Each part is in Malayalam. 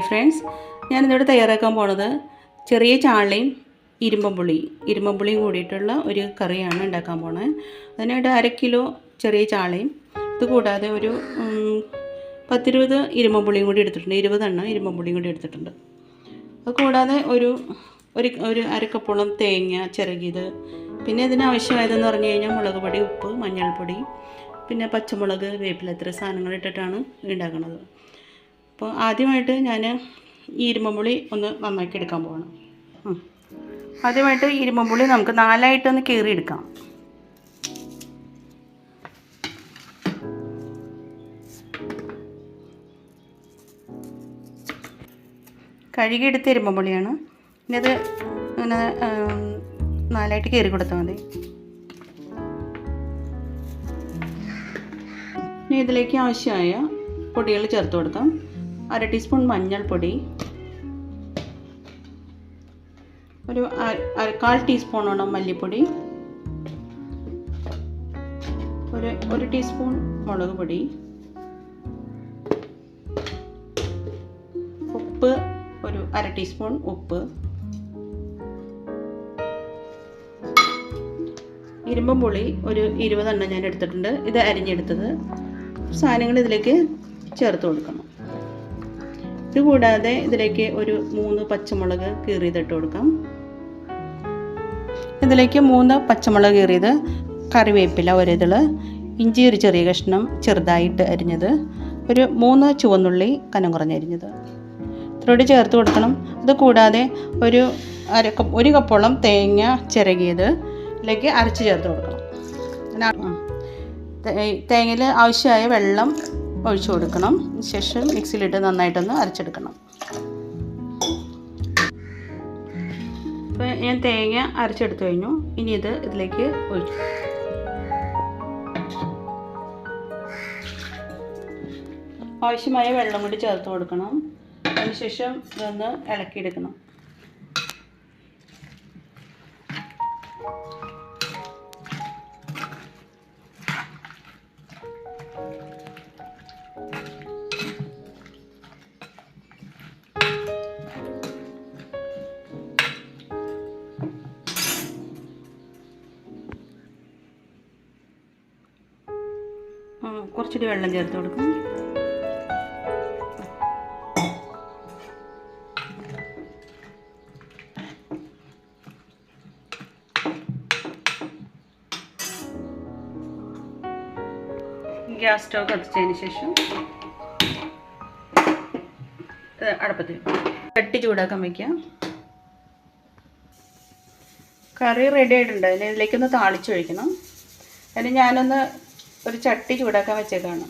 ഫ്രണ്ട്സ് ഞാനിന്നിവിടെ തയ്യാറാക്കാൻ പോണത് ചെറിയ ചാളയും ഇരുമ്പമ്പുളി ഇരുമ്പമ്പുളിയും കൂടിയിട്ടുള്ള ഒരു കറിയാണ് ഉണ്ടാക്കാൻ പോണത്. അതിനായിട്ട് അര കിലോ ചെറിയ ചാളയും ഇത് കൂടാതെ ഒരു പത്തിരുപത് ഇരുമ്പമ്പുളിയും കൂടി എടുത്തിട്ടുണ്ട്. ഇരുപതെണ്ണം ഇരുമ്പമ്പുളിയും കൂടി എടുത്തിട്ടുണ്ട്. അത് കൂടാതെ ഒരു ഒരു ഒരു അരക്കപ്പോളം തേങ്ങ ചിരകിയത് പിന്നെ ഇതിന് ആവശ്യമായതെന്ന് പറഞ്ഞു കഴിഞ്ഞാൽ മുളക് പൊടി ഉപ്പ് മഞ്ഞൾപ്പൊടി പിന്നെ പച്ചമുളക് വേപ്പില ഇത്ര സാധനങ്ങൾ ഇട്ടിട്ടാണ് ഉണ്ടാക്കുന്നത് അപ്പോൾ ആദ്യമായിട്ട് ഞാൻ ഈ ഇരുമ്പുളി ഒന്ന് നന്നാക്കി എടുക്കാൻ പോവാണ്. ആദ്യമായിട്ട് ഇരുമ്പുളി നമുക്ക് നാലായിട്ടൊന്ന് കീറിയെടുക്കാം. കഴുകിയെടുത്ത ഇരുമ്പുളിയാണ്. ഇനി അത് അങ്ങനെ നാലായിട്ട് കീറി കൊടുത്താൽ മതി. ഇനി ഇതിലേക്ക് ആവശ്യമായ പൊടികൾ ചേർത്ത് കൊടുക്കാം. അര ടീസ്പൂൺ മഞ്ഞൾപ്പൊടി. ഒരു കാൽ ടീസ്പൂണോളം മല്ലിപ്പൊടി. ഒരു ഒരു ടീസ്പൂൺ മുളക് പൊടി. ഉപ്പ് ഒരു അര ടീസ്പൂൺ ഉപ്പ്. ഇരുമ്പം പുളി ഒരു ഇരുപതെണ്ണം ഞാൻ എടുത്തിട്ടുണ്ട്. ഇത് അരിഞ്ഞെടുത്തത്. സാധനങ്ങൾ ഇതിലേക്ക് ചേർത്ത് കൊടുക്കണം. ഇത് കൂടാതെ ഇതിലേക്ക് ഒരു മൂന്ന് പച്ചമുളക് കീറിയതിട്ട് കൊടുക്കാം. ഇതിലേക്ക് മൂന്ന് പച്ചമുളക് കീറിയത് കറിവേപ്പില ഒരിതൾ ഇഞ്ചി ഒരു ചെറിയ കഷ്ണം ചെറുതായിട്ട് അരിഞ്ഞത് ഒരു മൂന്ന് ചുവന്നുള്ളി കനം കുറഞ്ഞരിഞ്ഞത് ഇത്രയോട് ചേർത്ത് കൊടുക്കണം. ഇത് കൂടാതെ ഒരു അര കപ്പ് ഒരു കപ്പോളം തേങ്ങ ചിരകിയത് ഇതിലേക്ക് അരച്ച് ചേർത്ത് കൊടുക്കണം. തേങ്ങയിൽ ആവശ്യമായ വെള്ളം ഒഴിച്ചു കൊടുക്കണം. ശേഷം മിക്സിയിലിട്ട് നന്നായിട്ടൊന്ന് അരച്ചെടുക്കണം. അപ്പോൾ ഞാൻ തേങ്ങ അരച്ചെടുത്തു കഴിഞ്ഞു. ഇനി ഇത് ഇതിലേക്ക് ഒഴിച്ചു. ആവശ്യമായ വെള്ളം കൂടി ചേർത്ത് കൊടുക്കണം. അതിനുശേഷം ഇതൊന്ന് ഇളക്കിയെടുക്കണം. കുറച്ചുകൂടി വെള്ളം ചേർത്ത് കൊടുക്കും. ഗ്യാസ് സ്റ്റവ് കത്തിച്ചതിന് ശേഷം അടപ്പത്ത് ചട്ടി ചൂടാക്കാൻ വയ്ക്കാം കറി റെഡി ആയിട്ടുണ്ട്. അതിന് ഇതിലേക്കൊന്ന് താളിച്ചൊഴിക്കണം അതിന് ഞാനൊന്ന് ഒരു ചട്ടി ചൂടാക്കാൻ വെച്ചേക്കാണ്.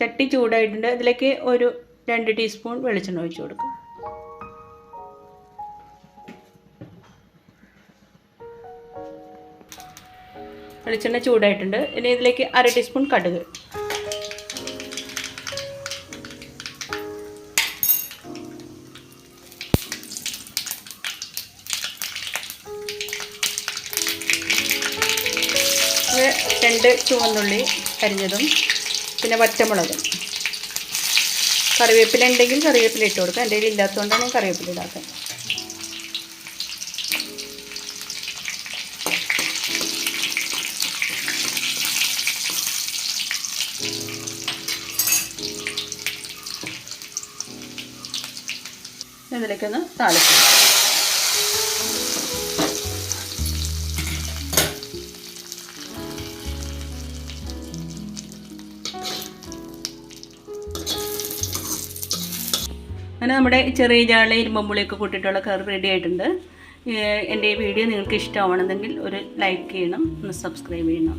ചട്ടി ചൂടായിട്ടുണ്ട്. ഇതിലേക്ക് ഒരു രണ്ട് ടീസ്പൂൺ വെളിച്ചെണ്ണ ഒഴിച്ചു കൊടുക്കും. വെളിച്ചെണ്ണ ചൂടായിട്ടുണ്ട്. ഇനി ഇതിലേക്ക് അര ടീസ്പൂൺ കടുക്. ഇത് രണ്ട് ചുവന്നുള്ളി അരിഞ്ഞതും പിന്നെ വറ്റമുളകും. കറിവേപ്പില ഉണ്ടെങ്കിൽ കറിവേപ്പില ഇട്ട് കൊടുക്കുക. എന്റെ കയ്യിൽ ഇല്ലാത്തതുകൊണ്ടാണ് ഞാൻ കറിവേപ്പില ഇടാത്തത്. ഇതിലേക്കൊന്ന് താളിക്കും അങ്ങനെ നമ്മുടെ ചെറിയ ജാളിലെ ഇരുമ്പമ്പുളിയൊക്കെ കൂട്ടിയിട്ടുള്ള കറി റെഡി ആയിട്ടുണ്ട്. എന്റെ ഈ വീഡിയോ നിങ്ങൾക്ക് ഇഷ്ടമാവണമെങ്കിൽ ഒരു ലൈക്ക് ചെയ്യണം ഒന്ന് സബ്സ്ക്രൈബ് ചെയ്യണം.